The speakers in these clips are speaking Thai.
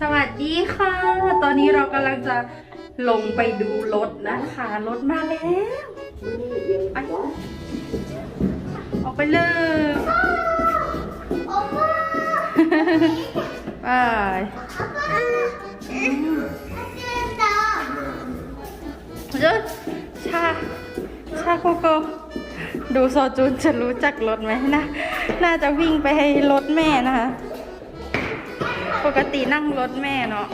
สวัสดีค่ะ ตอนนี้เรากำลังจะลงไปดูรถนะคะ รถมาแล้วไปออกไปเลยไปเดี๋ยชา ชาโกโก ดูโซจูนจะรู้จักรถไหมนะ น่าจะวิ่งไปให้รถแม่นะคะ ปกตินั่งรถแม่เนาะ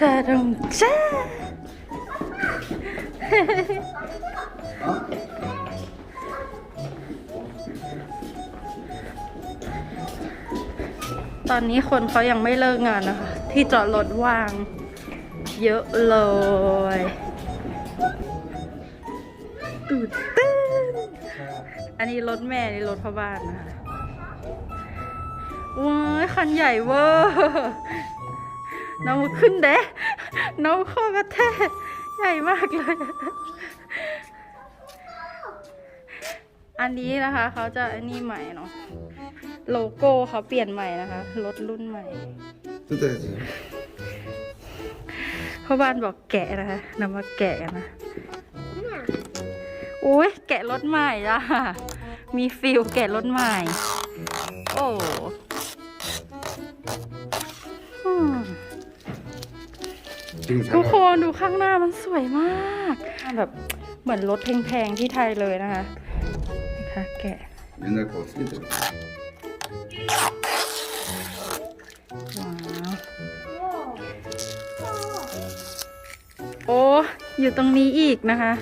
ว้าดงจ้าตอนนี้คนเขายังไม่เลิกงานนะคะ ที่จอดรถว่าง เยอะเลยตื่นเต้น อันนี้รถแม่นี่รถพ่อบ้านนะว้ายคันใหญ่เวอร์น้องขึ้นเด้น้อข้อกระแทกใหญ่มากเลย อันนี้นะคะเขาจะอันนี้ใหม่เนาะโลโก้เขาเปลี่ยนใหม่นะคะรถรุ่นใหม่พ่อบ้านบอกแกะนะคะนำมาแกะนะ อุ้ยแกะรถใหม่จ้ะมีฟิลแกะรถใหม่ โอ้ทุกคนดูข้างหน้ามันสวยมากแบบเหมือนรถแพงๆที่ไทยเลยนะคะนะคะแกะว้าวโอ้อยู่ตรงนี้อีกนะคะ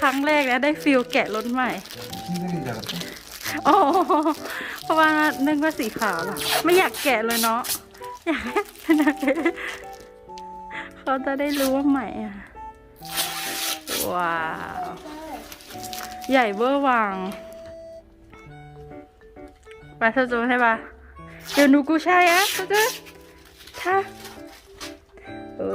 ครั้งแรกนะได้ฟิลแกะรถใหม่ โอ้เพราะว่านึกว่าสีขาวอะไม่อยากแกะเลยเนาะอยากให้เป็นะเขาจะได้รู้ว่าใหม่อะว้าว ใหญ่เบอร์วังไปเธอจูใช่ปะเดี๋ยวนูกูใช่อะเธอจูถ้าโอ้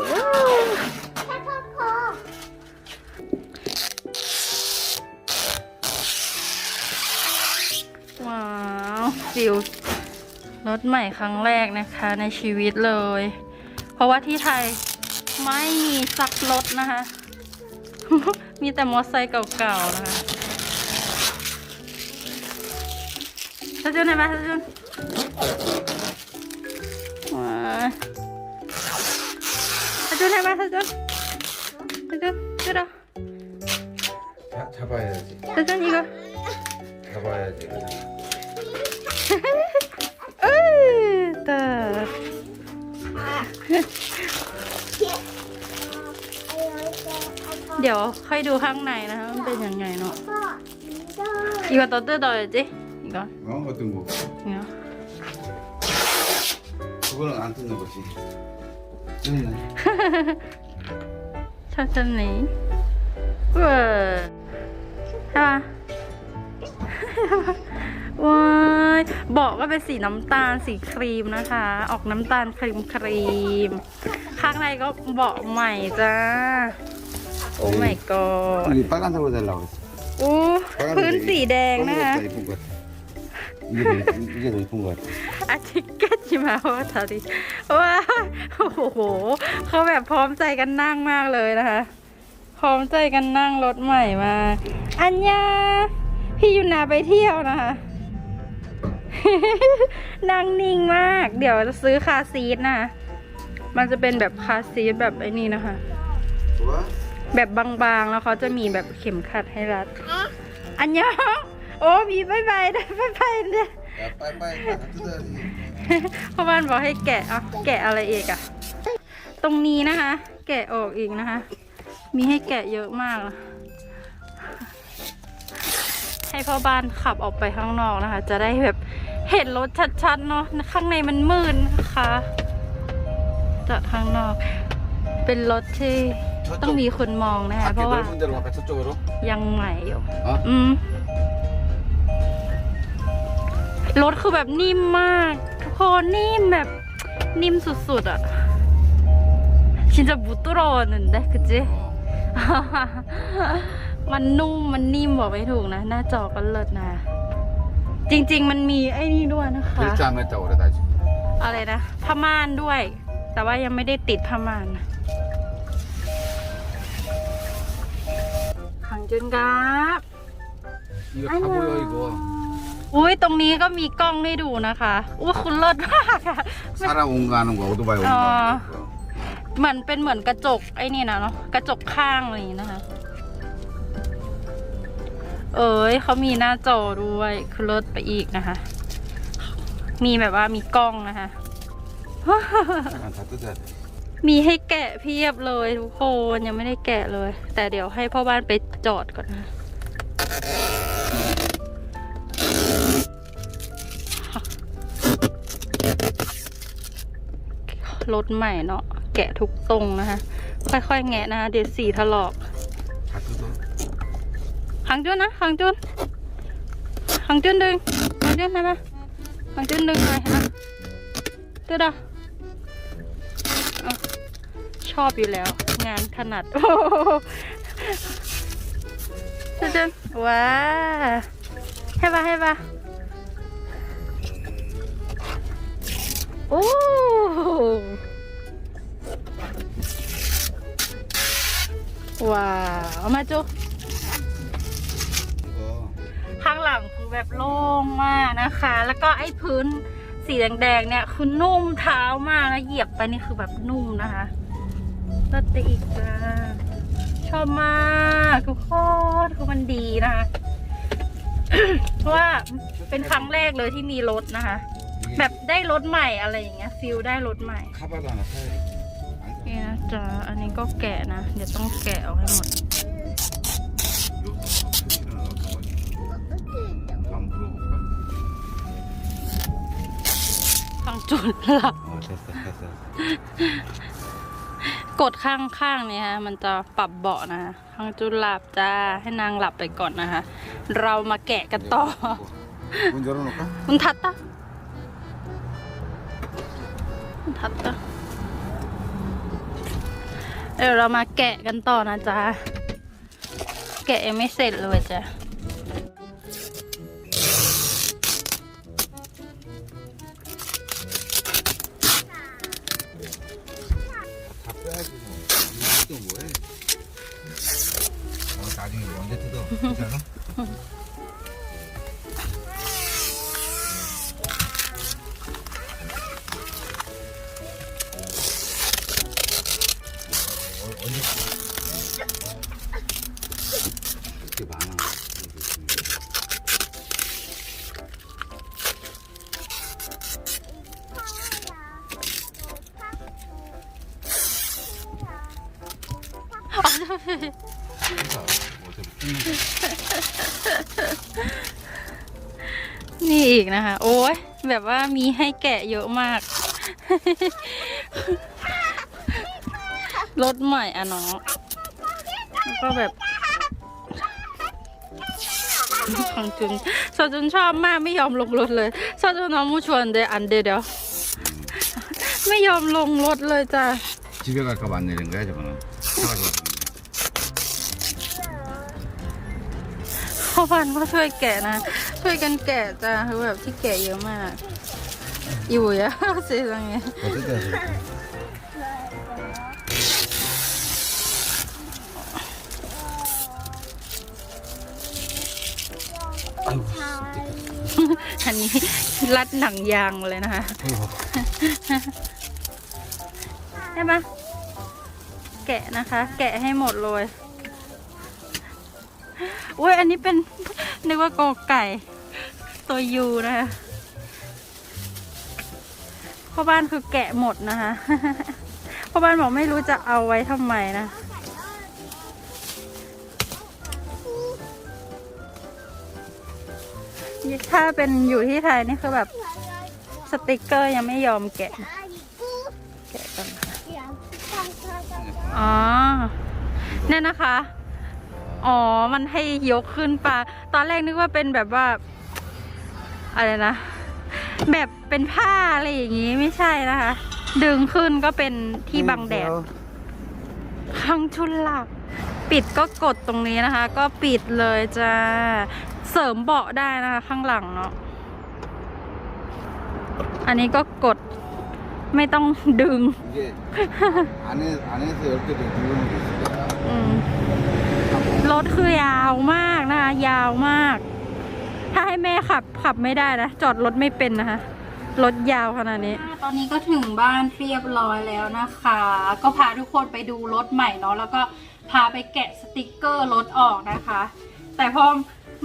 ฟิลรถใหม่ครั้งแรกนะคะในชีวิตเลย เพราะว่าที่ไทยไม่มีสักรถนะคะ มีแต่มอเตอร์ไซค์เก่าๆนะคะทัจุนไหนมาทัจุนว้ายทัจุนไหนมาทัจุนทัจุนจุดอ่ะ 자, 잡아야지. ทัจุนอีกอ่ะ 잡아야지. เดี๋ยวค่อยดูข้างในนะคะมันเป็นยังไงเนาะอีกก็ตัวเตอร์ต่อเลยจิอีกก็ 어? 어떤 거? เนี่ย 그거는 안 뜯는 거지. 뜯는. ชอบชั้นนี้เว้ยใช่ปะ ว้ายเบาะก็เป็นสีน้ำตาลสีครีมนะคะ ออกน้ำตาลครีมครีม ข้างในก็เบาะใหม่จ้า โอ้ my god 이 빨간색으로 달라고 그랬어. อู้พื้นสีแดงนะคะ 검은색보다 이쁜 것 같아. 이게 더, 이- 이게 더 이쁜 것 같아. อาทิตย์ก็จิมาโฮทาริว้าโอ้โห เขาแบบพร้อมใจกันนั่งมากเลยนะคะ พร้อมใจกันนั่งรถใหม่มา อัญญา พี่ยุนาไปเที่ยวนะคะ นั่งนิ่งมาก เดี๋ยวจะซื้อคาร์ซีทนะคะมันจะเป็นแบบคาร์ซีทแบบไอ้นี่นะคะ 좋아? แบบบางๆ แล้วเขาจะมีแบบเข็มขัดให้รัด อันยองโอ้มีใบใยบายนะบใบเนี่ยไปไปพ่อบ้านบอกให้แกะเอาแกะอะไรเอีกอะ ตรงนี้นะคะ แกะออกอีกนะคะ มีให้แกะเยอะมาก ให้พ่อบ้านขับออกไปข้างนอกนะคะ จะได้แบบเห็นรถชัดๆเนาะข้างในมันมืดนะคะจากข้างนอก เป็นรถที่ ต้องมีคนมองนะคะ เพ 밖에 ราะว่า 넓은 데로 갈까? 저쪽으로? ยังใหม่อยู่ 어? อืม รถคือแบบนิ่มมาก ทุกคนนิ่มแบบนิ่มสุดๆอะ่ะ 진짜못돌아왔는데그치 어. มันนุ่มมันนิ่มบอกไม่ถูกนะ หน้าจอก็เลิศนะ จริง ๆ มันมีไอ้นี่ด้วยนะคะ 결정했다 그래다 지금. อะไรนะผ้าม่านด้วย แต่ว่ายังไม่ได้ติดผ้าม่านนะ ขังจุนครับ 이거 다 보여 이거. อุ้ยตรงนี้ก็มีกล้องให้ดูนะคะอุ้ยคุณเลิศมากอะ 사람 옹가하는 거 오토바이 어. 옹가하는 거. เหมือนเป็นเหมือนกระจกไอ้นี่นะเนาะกระจกข้างอะไรอย่างนี้นะคะ เอ้ยเขามีหน้าจอด้วยคือเลิศไปอีกนะคะ มีแบบว่ามีกล้องนะคะ 아, 다 뜯어야 돼. มีให้แกะเพียบเลยทุกคนยังไม่ได้แกะเลย แต่เดี๋ยวให้พ่อบ้านไปจอดก่อนนะรถใหม่เนาะแกะทุกตรงนะคะ ค่อยๆ แงะนะเดี๋ยวสีถลอกหังจุนนะหังจุนหังจุนดึงหังจุนใช่ไหมหังจุนดึงหน่อยนะจุดอะ ชอบอยู่แล้ว งานถนัดโอ้โหจุนจุนว้าให้ปะให้ปะโอ้ว้าวเอามาจุ이거ข้างหลังคือแบบโล่งมากนะคะ แล้วก็ไอ้พื้นสีแดงๆเนี่ยคือนุ่มเท้ามากแล้วเหยียบไปนี่คือแบบนุ่มนะคะ รถไปอีกจ้าชอบมากทุกคนคือมันดีนะคะ เพราะว่าเป็นครั้งแรกเลยที่มีรถนะคะ 이게 แบบได้รถใหม่อะไรอย่างเงี้ยฟิลได้รถใหม่ 카바도 하나 사야 돼. 안 사. นี่นะจ๊ะอันนี้ก็แกะนะ เดี๋ยวต้องแกะออกให้หมด 이것도 표시는 어떤 거지? 한번 물어볼까? ฟังจุดหลับ 어 됐어 됐어. กดข้างข้างนี่ฮะมันจะปรับเบาะนะข้างจุดหลับจ้าให้นางหลับไปก่อนนะคะ เรามาแกะกันต่อ คุณจะรู้หรอคทัดตาคุณทัตตาเดี๋ยวเรามาแกะกันต่อนะจ๊ะแกะยังไม่เสร็จเลยจ้ะ 이렇게 많아. 그 อีกนะคะ โอ้ยแบบว่ามีให้แกะเยอะมาก รถใหม่อ่ะเนาะแล้วก็แบบของจุนซอจุนชอบมากไม่ยอมลงรถเลยซอจุนน้องมูชวนเดยวอันเดยวเดี๋ยว ไม่ยอมลงรถเลยจ้ะ 집에 갈까봐 안 내린 거야 저거는 차가 좋았는데 พ่อพันธุ์ก็ช่วยแกะนะ ช่วยกันแกะจ้ะคือแบบที่แกะเยอะมากอยู่อะ เสียงไง 어떨 때 하실까? 아이고 อันนี้ รัดหนังยางมาเลยนะคะ 아이고 ใช่ปะแกะนะคะ แกะให้หมดเลยอุ้ยอันนี้เป็น นึกว่ากอไก่ ตัวยูนะคะพ่อบ้านคือแกะหมดนะคะพ่อบ้านบอกไม่รู้จะเอาไว้ทำไมนะถ้าเป็นอยู่ที่ไทยนี่คือแบบสติกเกอร์ยังไม่ยอมแกะ แกะกันอ๋อเนี่ยนะคะ อ๋อ มันให้ยกขึ้นปลาตอนแรกนึกว่าเป็นแบบว่า อะไรนะ แบบเป็นผ้าอะไรอย่างงี้ไม่ใช่นะคะ ดึงขึ้นก็เป็นที่บังแดดพังชุนหลับปิดก็กดตรงนี้นะคะ ก็ปิดเลยจะเสริมเบาะได้นะคะ ข้างหลังเนาะอันนี้ก็กดไม่ต้องดึง อันนี้อันนี้คือกรดิ่งรถคือยาวมากนะคะ ยาวมาก ถ้าให้แม่ขับขับไม่ได้นะ จอดรถไม่เป็นนะคะ รถยาวขนาดนี้ ตอนนี้ก็ถึงบ้านเรียบร้อยแล้วนะคะ ก็พาทุกคนไปดูรถใหม่เนาะแล้วก็พาไปแกะสติกเกอร์รถออกนะคะ แต่พอ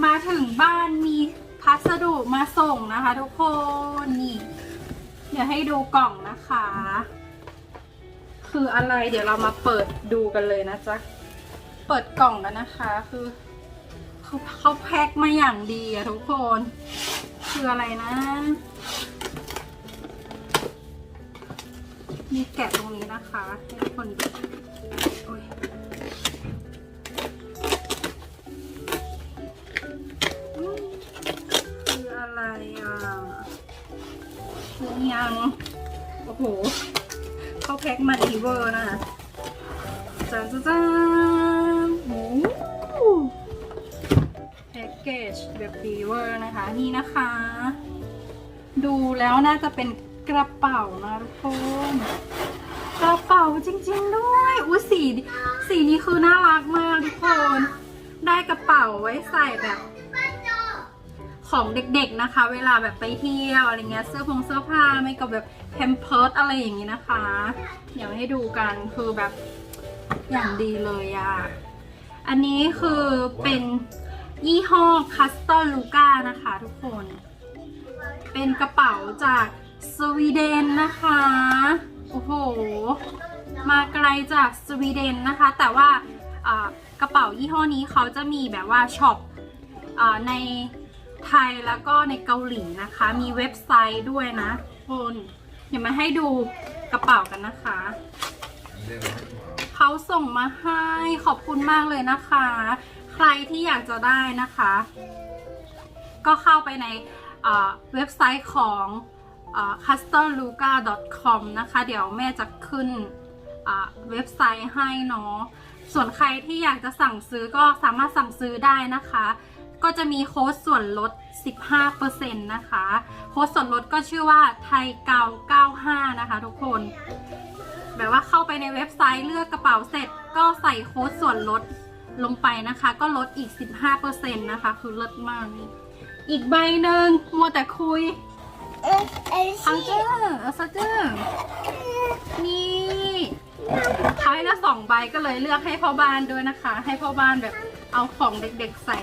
มาถึงบ้านมีพัสดุมาส่งนะคะ ทุกคนนี่เดี๋ยวให้ดูกล่องนะคะ คืออะไรเดี๋ยวเรามาเปิดดูกันเลยนะจ๊ะ เปิดกล่องกันนะคะคือ เขาเขาแพ็คมาอย่างดีอะทุกคน คืออะไรนะ มีแกะตรงนี้นะคะ ให้ทุกคนดูคืออะไรอะคือยางโอ้โห เขาแพ็คมาดีเวอร์นะจ้านจานจาโอ้โห เกจแบบดีเวอร์นะคะนี่นะคะ ดูแล้วน่าจะเป็นกระเป๋านะทุกคนกระเป๋าจริง ๆ ด้วยอุ้ยสีสีนี้คือน่ารักมากทุกคน ได้กระเป๋าไว้ใส่แบบ ของเด็กๆนะคะ เวลาแบบไปเที่ยวอะไรเงี้ยเสื้อผงเสื้อผ้าไม่ก็แบบแพมเพิร์ดอะไรอย่างงี้นะคะ เดี๋ยวให้ดูกันคือแบบอย่างดีเลยอะอันนี้คือเป็น ยี่ห้อคัสตอร์ลูก้านะคะทุกคน เป็นกระเป๋าจากสวีเดนนะคะ โอ้โห มาไกลจากสวีเดนนะคะ แต่ว่ากระเป๋ายี่ห้อนี้เขาจะมีแบบว่าช็อปในไทยแล้วก็ในเกาหลีนะคะ มีเว็บไซต์ด้วยนะทุกคนเดี๋ยวมาให้ดูกระเป๋ากันนะคะ เขาส่งมาให้ขอบคุณมากเลยนะคะ ใครที่อยากจะได้นะคะ ก็เข้าไปในเอ่อเว็บไซต์ของอ่อ customluca.com นะคะ เดี๋ยวแม่จะขึ้นเอ่อเว็บไซต์ให้เนาะส่วนใครที่อยากจะสั่งซื้อก็สามารถสั่งซื้อได้นะคะ ก็จะมีโค้ดส่วนลด 15%นะคะ โค้ดส่วนลดก็ชื่อว่าไทยเกา95 นะคะทุกคน แบบว่าเข้าไปในเว็บไซต์เลือกกระเป๋าเสร็จ ก็ใส่โค้ดส่วนลดลงไปนะคะ ก็ลดอีก 15%นะคะ คือเลิศมากนี่อีกใบหนึ่งมัวแต่คุยอังเจอร์อาซะเจอร์นี่เขาให้ละสองใบก็เลยเลือกให้พ่อบ้านด้วยนะคะ ให้พ่อบ้านแบบเอาของเด็กๆใส่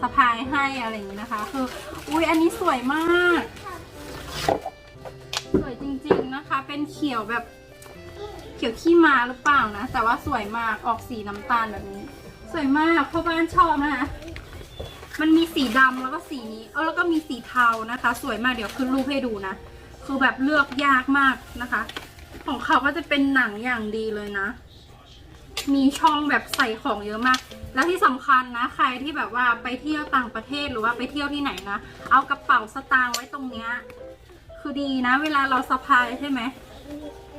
สะพายให้อะไรอย่างนี้นะคะ คือ อุ้ยอันนี้สวยมาก สวยจริงๆนะคะ เป็นเขียวแบบ เขียวขี้มาหรือเปล่านะ แต่ว่าสวยมากออกสีน้ำตาลแบบนี้ สวยมากพ่อบ้านชอบนะคะ มันมีสีดำแล้วก็สีนี้ เออแล้วก็มีสีเทานะคะ สวยมากเดี๋ยวขึ้นรูปให้ดูนะ คือแบบเลือกยากมากนะคะ ของเขาก็จะเป็นหนังอย่างดีเลยนะ มีช่องแบบใส่ของเยอะมาก แล้วที่สำคัญนะ ใครที่แบบว่าไปเที่ยวต่างประเทศหรือว่าไปเที่ยวที่ไหนนะ เอากระเป๋าสตางค์ไว้ตรงเนี้ย คือดีนะ เวลาเราสะพายใช่ไหม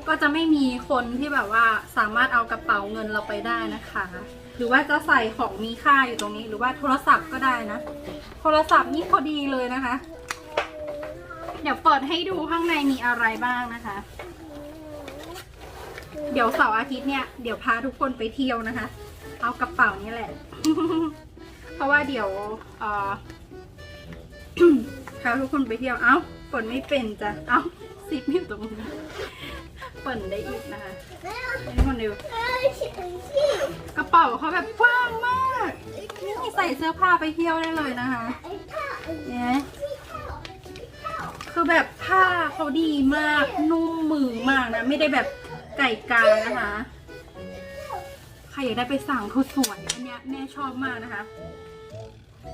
ก็จะไม่มีคนที่แบบว่าสามารถเอากระเป๋าเงินเราไปได้นะคะ หรือว่าจะใส่ของมีค่าอยู่ตรงนี้ หรือว่าโทรศัพท์ก็ได้นะ โทรศัพท์นี่พอดีเลยนะคะ เดี๋ยวเปิดให้ดูข้างในมีอะไรบ้างนะคะ เดี๋ยวเสาร์อาทิตย์เนี่ยเดี๋ยวพาทุกคนไปเที่ยวนะคะ เอากระเป๋านี่แหละ เพราะว่าเดี๋ยวเอ่อพาทุกคนไปเที่ยว เอ้าเปิดไม่เป็นจ้ะ เอ้า ซิปอยู่ตรงนี้เปิดได้อีกนะคะให้ทุกคนดูกระเป๋าเขาแบบกว้างมากนี่ใส่เสื้อผ้าไปเที่ยวได้เลยนะคะเนี่ยคือแบบผ้าเขาดีมากนุ่มมือมากนะ ไม่ได้แบบไก่กานะคะใครอยากได้ไปสั่งคือสวยอันเนี้ยแม่ชอบมากนะคะ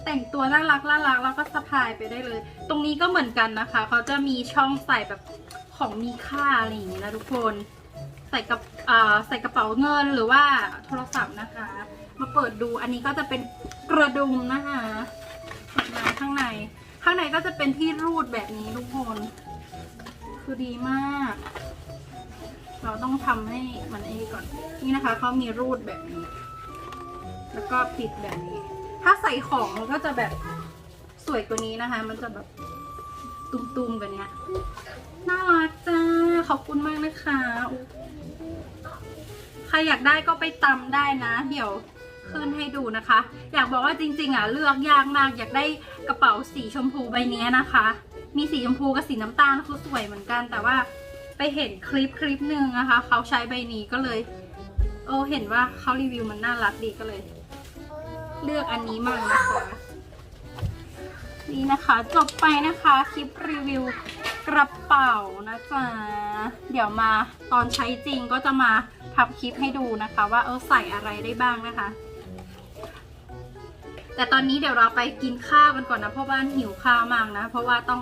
แต่งตัวน่ารักน่ารักแล้วก็สะพายไปได้เลย ตรงนี้ก็เหมือนกันนะคะ เขาจะมีช่องใส่แบบของมีค่าอะไรอย่างนี้นะทุกคน ใส่กับใส่กระเป๋าเงินหรือว่าโทรศัพท์นะคะ มาเปิดดูอันนี้ก็จะเป็นกระดุมนะคะเปิดมาข้างใน ข้างในก็จะเป็นที่รูดแบบนี้ทุกคน คือดีมาก เราต้องทำให้มันเองก่อน นี่นะคะเขามีรูดแบบนี้ แล้วก็ปิดแบบนี้ ถ้าใส่ของมันก็จะแบบสวยกว่านี้นะคะ มันจะแบบตุ้มๆกว่านี้น่ารักจ้า ขอบคุณมากนะคะใครอยากได้ก็ไปตำได้นะ เดี๋ยวขึ้นให้ดูนะคะ อยากบอกว่าจริง ๆ อะ เลือกยากมาก อยากได้กระเป๋าสีชมพูใบนี้นะคะ มีสีชมพูกับสีน้ำตาลคือสวยเหมือนกัน แต่ว่าไปเห็นคลิปคลิปหนึ่งนะคะ เขาใช้ใบนี้ก็เลย เออเห็นว่าเขารีวิวมันน่ารักดีก็เลย เลือกอันนี้มานะคะ นี่นะคะจบไปนะคะคลิปรีวิวกระเป๋านะจ๊ะ เดี๋ยวมาตอนใช้จริงก็จะมาทำคลิปให้ดูนะคะ ว่าเออใส่อะไรได้บ้างนะคะ แต่ตอนนี้เดี๋ยวเราไปกินข้าวกันก่อนนะเพราะว่าหิวข้าวมากนะ เพราะว่าต้อง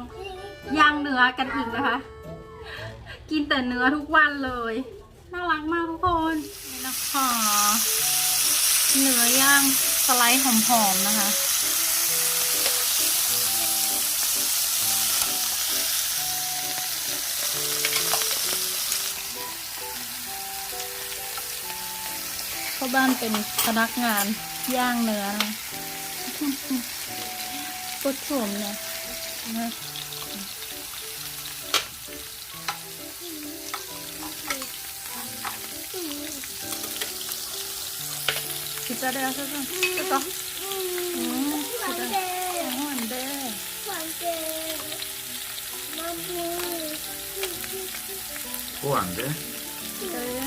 ย่างเนื้อกันอีกนะคะ กินแต่เนื้อทุกวันเลย น่ารักมากทุกคนนี่นะคะเนื้อย่าง สไลด์หอมๆนะคะ พ่อบ้านเป็นพนักงานย่างเนื้อนะปวดสวมเนี่ยนะ กินจะได้ใช่ไหมก็ต้องอืมกินได้หวานเด้ 그거 안 돼? เด้อ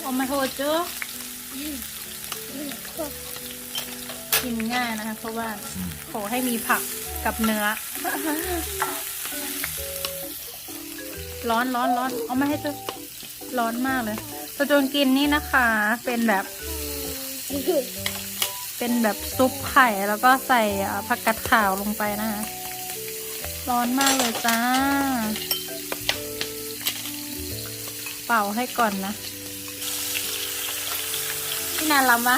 เอามาโหดจ้ะกินง่ายนะคะเพราะว่าขอให้มีผักกับเนื้อ ร้อนร้อนร้อนเอามาให้เจ้าร้อนมากเลย ตัวโจนกินนี่นะคะ เป็นแบบ เป็นแบบซุปไข่แล้วก็ใส่ผักกัดขาวลงไปนะคะ ร้อนมากเลยจ้า เป่าให้ก่อนนะนี่นานลำมะ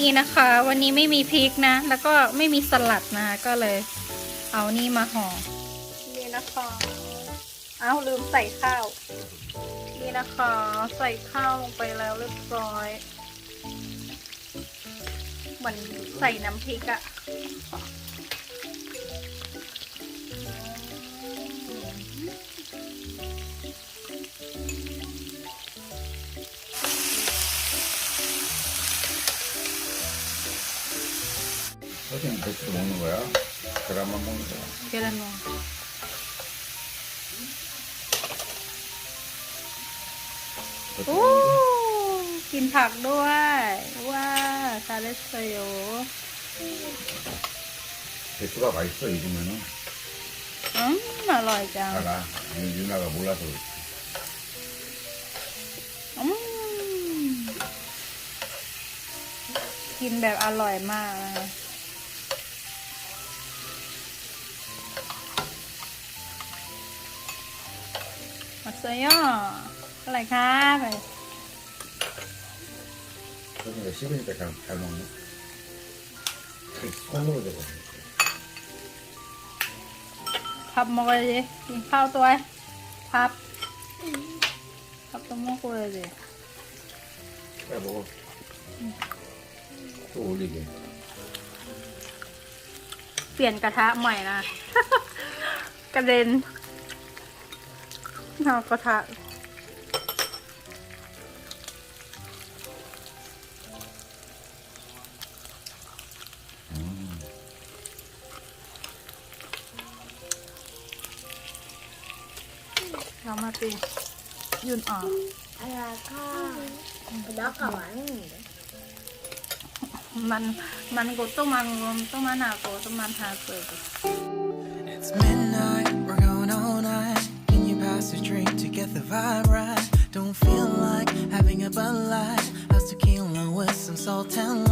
นี่นะคะ วันนี้ไม่มีพริกนะ แล้วก็ไม่มีสลัดนะ ก็เลย เอานี่มาห่อ นี่นะคะ เอาลืมใส่ข้าว นี่นะคะ ใส่ข้าวลงไปแล้วเรียบร้อย เหมือนใส่น้ำพริกอะ 선생님 배추 먹는 거야? 계란만 먹는 거야? เกลือนัว โอ้ 먹는 거? กินผักด้วย ว้าซาเลสโย 배추가 맛있어 익으면은 อืมอร่อยจัง 알아 유- 유나가 몰라서 그렇지 อืมกินแบบอร่อยมากนะคะมาเซยอ อะไรครับこれね、しびれたから、あの、こんなことだ。พับมอกเลยดิกินข้าวตัวไอ้พับ พับตัวมอกเลยดิやばい。そう、リゲン。เปลี่ยนกระทะใหม่นะ กระเด็นเอากระทะ 때 yun ah. Man, man go to man go to man ako to. It's midnight, we're going all night. Can you pass a drink to get the vibe right? Don't feel like having a bad Bud Light. How's tequila with some salt and lime?